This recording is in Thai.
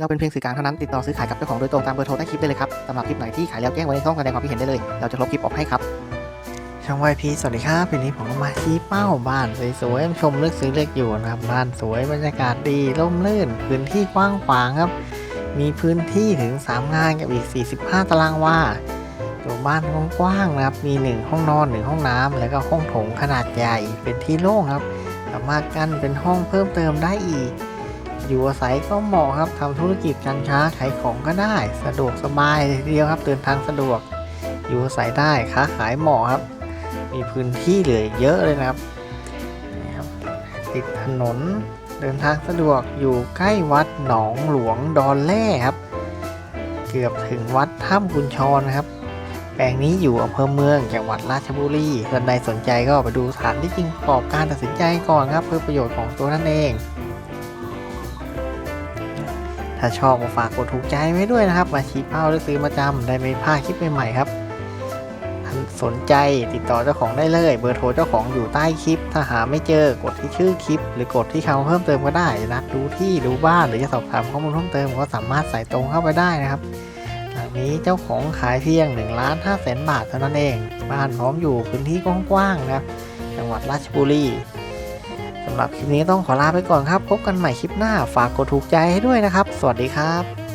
เราเป็นเพียงสื่อกลางเท่านั้นติดต่อซื้อขายกับเจ้าของโดยตรงตามเบอร์โทรใต้คลิปได้เลยครับสำหรับคลิปไหนที่ขายแล้วแจ้งไว้ในช่องแสดงความคิดเห็นได้เลย เราจะลบคลิปออกให้ครับช่องวายพีสวัสดีครับวันนี้ผมก็มาชี้เป้าบ้านสวยๆชมเลือกซื้อเลือกอยู่นะครับบ้านสวยบรรยากาศดีร่มรื่น พื้นที่กว้างขวางครับ มีพื้นที่ถึง 3 งานกับอีก 45 ตารางวาตัวบ้านกว้างๆนะครับ มี 1 ห้องนอน 1 ห้องน้ำแล้วก็ห้องโถงขนาดใหญ่เป็นที่โล่งครับ สามารถกั้นเป็นห้องเพิ่มเติมได้อีก อยู่อาศัยก็เหมาะครับทำธุรกิจการค้าขายของก็ได้ สะดวกสบายเดียวครับเดินทางสะดวก อยู่อาศัยได้ค้าขายเหมาะครับ มีพื้นที่เหลือเยอะเลยนะครับติดถนนเดินทางสะดวกอยู่ใกล้วัดหนองหลวงดอนแร่ครับ เกือบถึงวัดถ้ำกุญชรนะครับ แปลงนี้อยู่อำเภอเมืองจังหวัดราชบุรีท่านใดสนใจก็ไปดูสถานที่จริงประกอบการตัดสินใจก่อนครับ เพื่อประโยชน์ของตัวท่านเอง ถ้าชอบก็ฝากกดถูกใจไว้ด้วยนะครับ มาชี้เป้าหรือซื้อมาจำได้ไม่พลาดคลิปใหม่ๆครับท่านสนใจติดต่อเจ้าของได้เลย เบอร์โทรเจ้าของอยู่ใต้คลิป ถ้าหาไม่เจอกดที่ชื่อคลิป หรือกดที่คำเพิ่มเติมก็ได้นัดดูที่ดูบ้านหรือจะสอบถามข้อมูลเพิ่มเติมก็สามารถใส่ตรงเข้าไปได้นะครับหลังนี้เจ้าของขายเพียง1ล้าน5แสนบาทเท่านั้นเอง บ้านพร้อมอยู่พื้นที่กว้างๆนะครับจังหวัดราชบุรี สำหรับคลิปนี้ต้องขอลาไปก่อนครับ พบกันใหม่คลิปหน้า ฝากกดถูกใจให้ด้วยนะครับ สวัสดีครับ